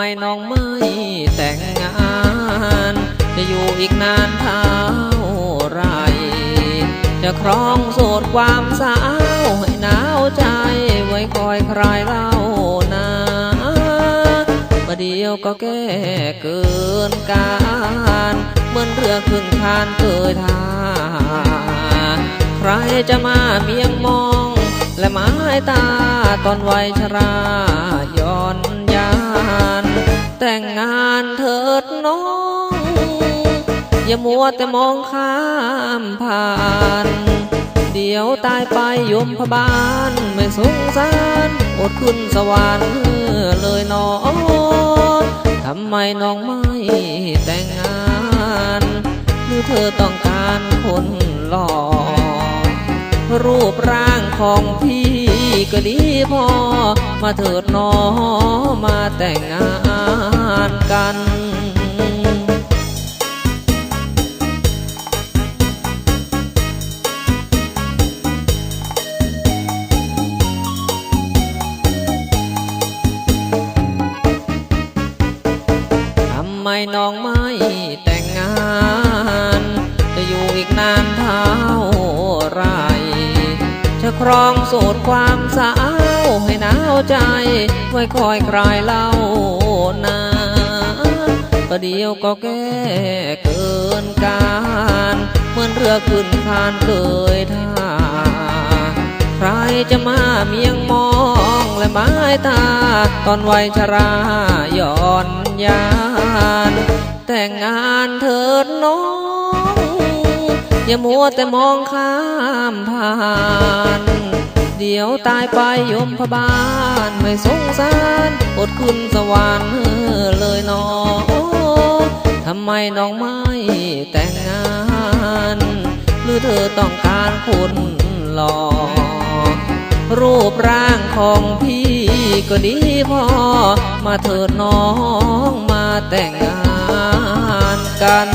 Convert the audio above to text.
มน้องไม่แต่งงาน จะอยู่อีกนานเท่าไร จะครองโสดความสาวให้หนาวใจ ไว้คอยใครเล่านาประเดี๋ยวก็แก้เกินการ เหมือนเรือขึ้นคานเกยทาใครจะมาเมียงมอง และมายตาตอนวัยชราอย แต่งงานเถิดน้อง อย่ามัวแต่มองข้ามผ่าน เดี๋ยวตายไปยมพบาลไม่สงสาร อดขึ้นสวรรค์เลยน้องทำไมน้องไม่แต่งงานหรือเธอต้องการคนหล่อรูปร่างของพี่ก็ดีพอ มาเถิดหนอมาแต่งงาน กัน ทำไมน้องไม่แต่งงาน จะอยู่อีกนานเท่าไร จะครองโสดความสาวให้หนาวใจ ไว้คอยใครเล่า ประเดี๋ยวก็แก้เกินการ เหมือนเรือขึ้นคานเคยท่า ใครจะมาเมียงมองและไม้ตา ตอนวัยชราย้อนยาน แต่งงานเถิดน้อง อย่ามัวแต่มองข้ามผ่านเดี๋ยวตายไปยมพบาลไม่สงสารอดขึ้นสวรรค์ำไมน้องไม่แต่งงาน หรือเธอต้องการคนหล่อ รูปร่างของพี่ก็ดีพอ มาเถิดน้องมาแต่งงานกัน